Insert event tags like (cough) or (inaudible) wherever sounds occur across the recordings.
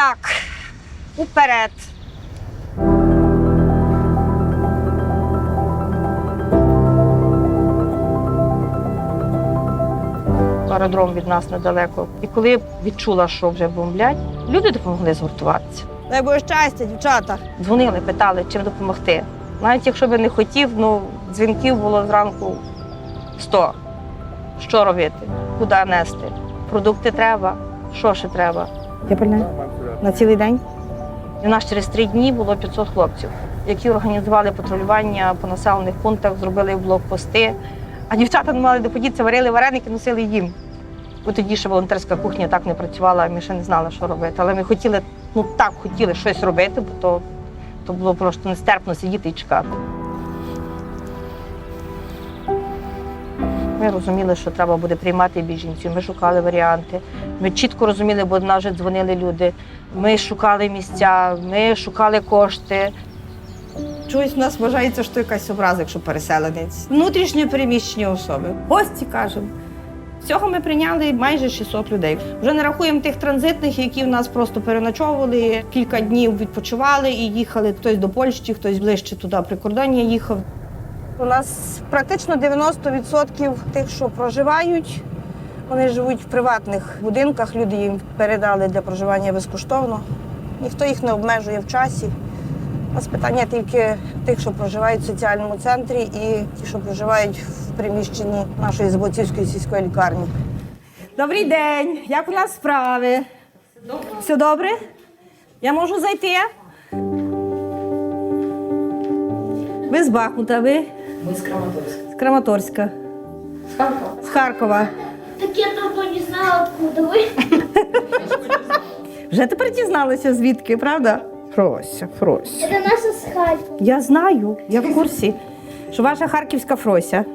Так, уперед. Аеродром від нас недалеко. І коли відчула, що вже бомблять, люди допомогли згуртуватися. Дай Боже щастя, дівчата. Дзвонили, питали, чим допомогти. Навіть якщо би не хотів, ну дзвінків було зранку 100. Що робити? Куди нести? Продукти треба. Що ще треба? Я пильне? На цілий день? У нас через три дні було 500 хлопців, які організували патрулювання по населених пунктах, зробили блокпости. А дівчата не мали де подітися, варили вареники, носили їм. Бо тоді ще волонтерська кухня так не працювала, ми ще не знали, що робити. Але ми хотіли, ну так хотіли щось робити, бо то, то було просто нестерпно сидіти і чекати. Ми розуміли, що треба буде приймати біженців. Ми шукали варіанти. Ми чітко розуміли, бо нас вже дзвонили люди. Ми шукали місця, ми шукали кошти. Чогось в нас вважається, що якась образа, якщо переселенець. Внутрішньо переміщені особи. Гості кажемо. Всього ми прийняли майже 600 людей. Вже не рахуємо тих транзитних, які в нас просто переночовували, кілька днів відпочивали і їхали хтось до Польщі, хтось ближче туди прикордоння їхав. У нас практично 90% тих, що проживають, вони живуть в приватних будинках. Люди їм передали для проживання безкоштовно. Ніхто їх не обмежує в часі. У нас питання тільки тих, що проживають в соціальному центрі, і ті, що проживають в приміщенні нашої Заботівської сільської лікарні. Добрий день! Як у нас справи? Все добре? Я можу зайти? Ви з Бахмута, ви? Мы с Краматорска. З Краматорська. С Харькова. З Харкова. Так я только не знала, откуда вы. Вже тепер дізналися, звідки, правда? Фрося, Фрося. Это наша с Харькова. Я знаю, я в курсі, що ваша харківська Фрося.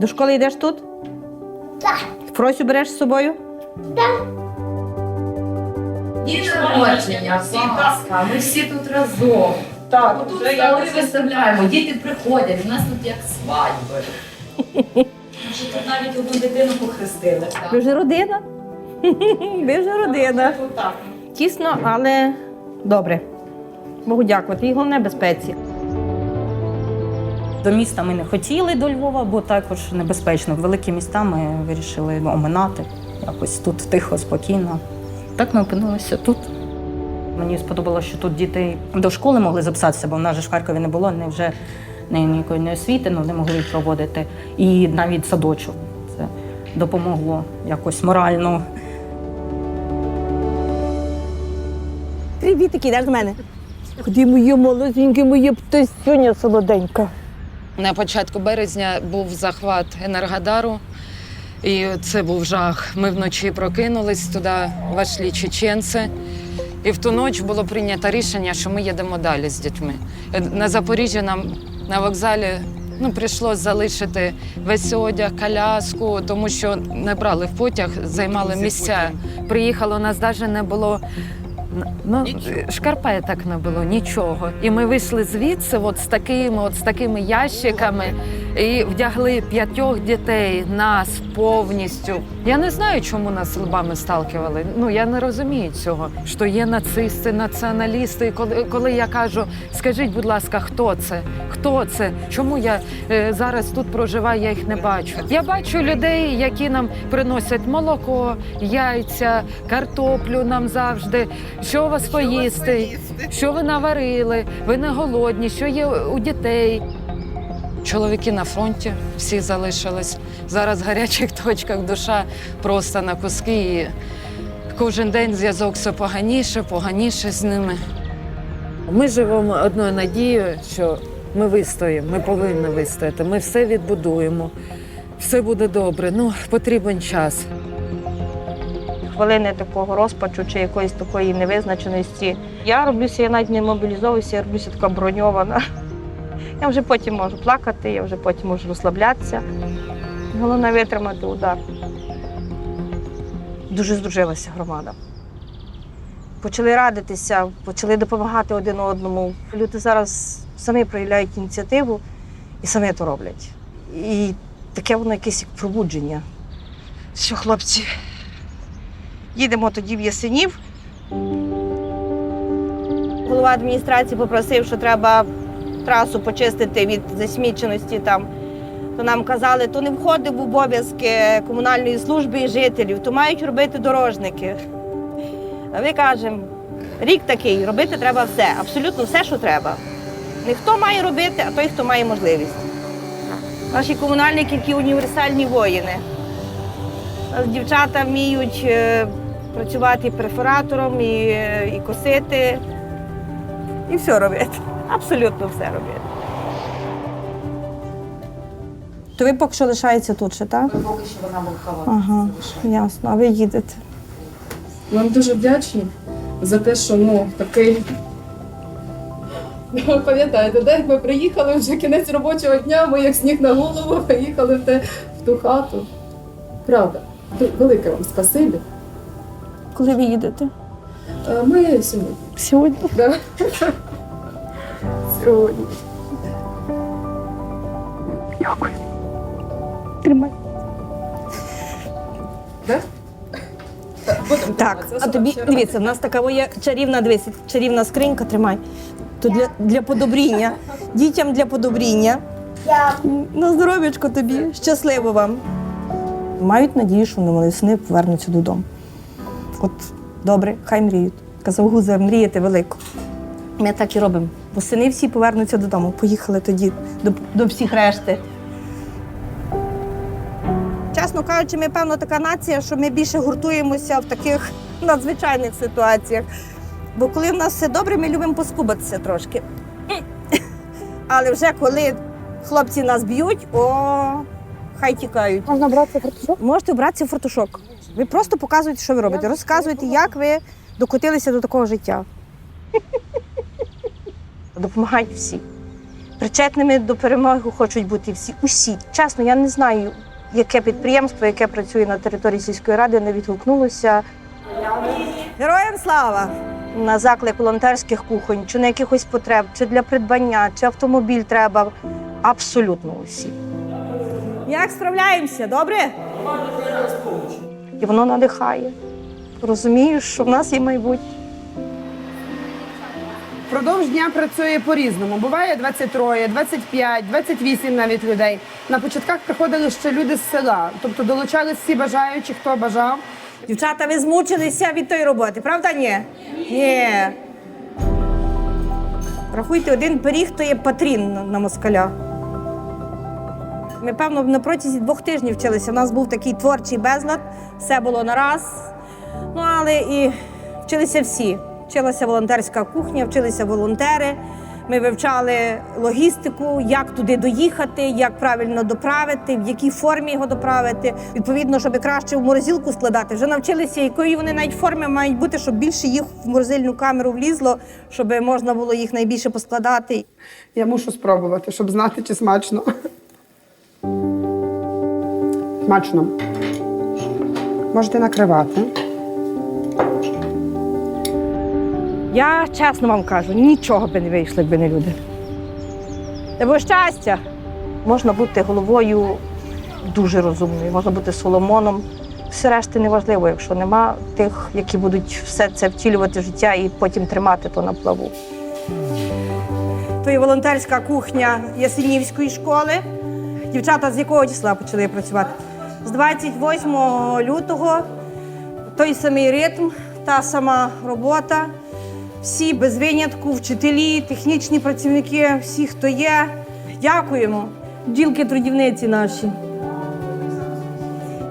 До школи йдеш тут? Да. Фросю береш з собою? День народження, Пасха, ми всі тут разом. Так, Тут столи виставляємо, діти приходять, у нас тут як свадьби. Вже тут навіть одну дитину похрестили. Ви вже родина? (laughs) Ви вже родина. Так. Тісно, але добре. Богу дякувати. І головне безпеці. До міста ми не хотіли до Львова, бо також небезпечно. Великі міста ми вирішили оминати. Якось тут тихо, спокійно. Так ми опинилися тут. Мені сподобалося, що тут діти до школи могли записатися, бо в нас же в Харкові не було ні вже ні- ніякої не освіти, ну не могли проводити. І навіть садочок. Це допомогло якось морально. Привіт, йдеш до мене. Ході моє молоденьке, моє птасюня солоденька. На початку березня був захват Енергодару, і це був жах. Ми вночі прокинулись туди, вийшли чеченці. І в ту ніч було прийнято рішення, що ми їдемо далі з дітьми. Е, На Запоріжжі нам на вокзалі ну, прийшлось залишити весь одяг, коляску, тому що не брали в потяг, займали місця. Приїхало, у нас навіть не було. Ну, шкарпеток не було, нічого. І ми вийшли звідси от з такими, от з такими ящиками і вдягли п'ятьох дітей, нас повністю. Я не знаю, чому нас лбами сталкивали. Ну я не розумію цього. Що є нацисти, націоналісти. І коли, коли я кажу, скажіть, будь ласка, хто це? Хто це? Чому я е, зараз тут проживаю? Я їх не бачу. Я бачу людей, які нам приносять молоко, яйця, картоплю нам завжди. Що у вас поїсти? Що ви наварили? Ви не голодні? Що є у дітей? Чоловіки на фронті всі залишились. Зараз в гарячих точках душа просто на куски. І кожен день зв'язок все поганіше, поганіше з ними. Ми живемо одною надією, що ми вистоїмо, ми повинні вистояти. Ми все відбудуємо, все буде добре. Ну, потрібен час. хвилини такого розпачу чи якоїсь такої невизначеності. Я роблюся, я навіть не мобілізовуюся, я роблюся така броньована. Я вже потім можу плакати, я вже потім можу розслаблятися. Головне витримати удар. Дуже здружилася громада. Почали радитися, почали допомагати один одному. Люди зараз самі проявляють ініціативу і самі то роблять. І таке воно якесь як пробудження. Що, хлопці, їдемо тоді в Ясенів. голова адміністрації попросив, що треба трасу почистити від засміченості там. То нам казали, то не входить в обов'язки комунальної служби і жителів, то мають робити дорожники. А ми кажемо, рік такий, робити треба все, абсолютно все, що треба. Не хто має робити, а той, хто має можливість. Наші комунальники, які універсальні воїни. Нас дівчата вміють е, працювати перфоратором і, е, і косити, і все робити. Абсолютно все робити. То ви поки що лишаєтеся тут ще, так? Поки що вона мовкала. Ага, ясно. А ви їдете. Вам дуже вдячні за те, що ну такий. Ну, пам'ятаєте, де ми приїхали вже кінець робочого дня, ми як сніг на голову (laughs) приїхали в, те, в ту хату. Правда, велике вам спасибі. Коли ви їдете? Е, Ми сьогодні. Сьогодні. Да. (laughs) Сьогодні. Тримай. Да? Так, а тобі дивіться, в нас така є чарівна дивіться, чарівна скринька, тримай. То для, для подобріння. Дітям для подобріння. На здоров'ячко тобі, щасливо вам. Мають надію, що вони сини повернуться додому. От добре, хай мріють. Казав Гуза, мріяти велико. Ми так і робимо. Бо сини всі повернуться додому. Поїхали тоді до, до всіх решти. Чесно кажучи, ми певно така нація, що ми більше гуртуємося в таких надзвичайних ситуаціях. Бо коли в нас все добре, ми любимо поскубатися трошки. (laughs) Але вже коли хлопці нас б'ють, о, хай тікають. можна брати фартушок? Можете братися в фартушок. Ви просто показуєте, що ви робите. Розказуєте, як ви докотилися до такого життя. Допомагають всі. Причетними до перемоги хочуть бути всі. Усі. Чесно, я не знаю, яке підприємство, яке працює на території сільської ради, не відгукнулося. Героям слава! На заклик волонтерських кухонь, чи на якихось потреб, чи для придбання, чи автомобіль треба. Абсолютно усі. Як справляємося, добре? І воно надихає. Розумію, що в нас є майбутнє. Впродовж дня працює по-різному. Буває 23, 25, 28 навіть людей. На початках приходили ще люди з села, тобто долучались всі бажаючі, хто бажав. Дівчата, ви змучилися від тої роботи, правда ні? Ні. Рахуйте, один пиріг то є патрін на- москаля. Ми, певно, на протязі двох тижнів вчилися. У нас був такий творчий безлад, все було на раз. Ну, але і вчилися всі. Вчилася волонтерська кухня, вчилися волонтери. Ми вивчали логістику, як туди доїхати, як правильно доправити, в якій формі його доправити. Відповідно, щоб краще в морозилку складати. Вже навчилися, якої вони навіть форми мають бути, щоб більше їх в морозильну камеру влізло, щоб можна було їх найбільше поскладати. Я мушу спробувати, щоб знати, чи смачно. Смачно. Можете накривати. Я чесно вам кажу, нічого би не вийшло, якби не люди. Було щастя. Можна бути головою дуже розумною, можна бути Соломоном. Все решти неважливо, якщо нема тих, які будуть все це втілювати в життя і потім тримати то на плаву. То є волонтерська кухня Ясенівської школи. Дівчата з якого числа почали працювати? З 28 лютого той самий ритм, та сама робота. Всі без винятку, вчителі, технічні працівники, всі, хто є. Дякуємо. Ділки трудівниці наші.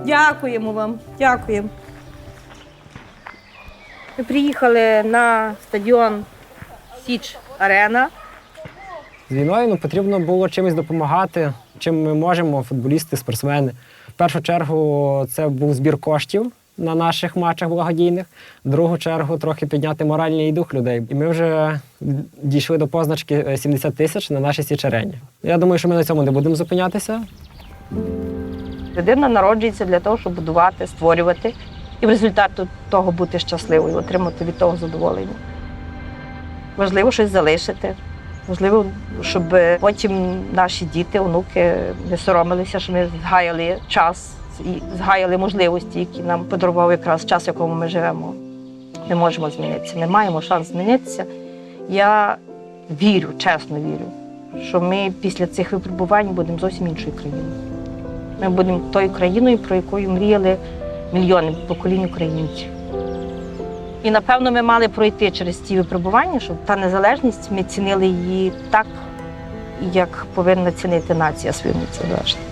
Дякуємо вам. Дякуємо. Ми приїхали на стадіон Січ Арена. З війною ну, потрібно було чимось допомагати, чим ми можемо, футболісти, спортсмени. В першу чергу це був збір коштів на наших матчах благодійних. В другу чергу трохи підняти моральний дух людей. І ми вже дійшли до позначки е, 70 тисяч на нашій січарені. Я думаю, що ми на цьому не будемо зупинятися. Людина народжується для того, щоб будувати, створювати, і в результаті того бути щасливою, отримати від того задоволення. Важливо щось залишити. Важливо, щоб потім наші діти, онуки не соромилися, що ми згаяли час і згаяли можливості, які нам подарував якраз час, в якому ми живемо. Ми можемо змінитися. Ми маємо шанс змінитися Я вірю, чесно вірю, що ми після цих випробувань будемо зовсім іншою країною. Ми будемо тою країною, про яку мріяли мільйони поколінь українців. І напевно ми мали пройти через ті випробування, щоб та незалежність ми цінили її так, як повинна цінити нація свою незалежність.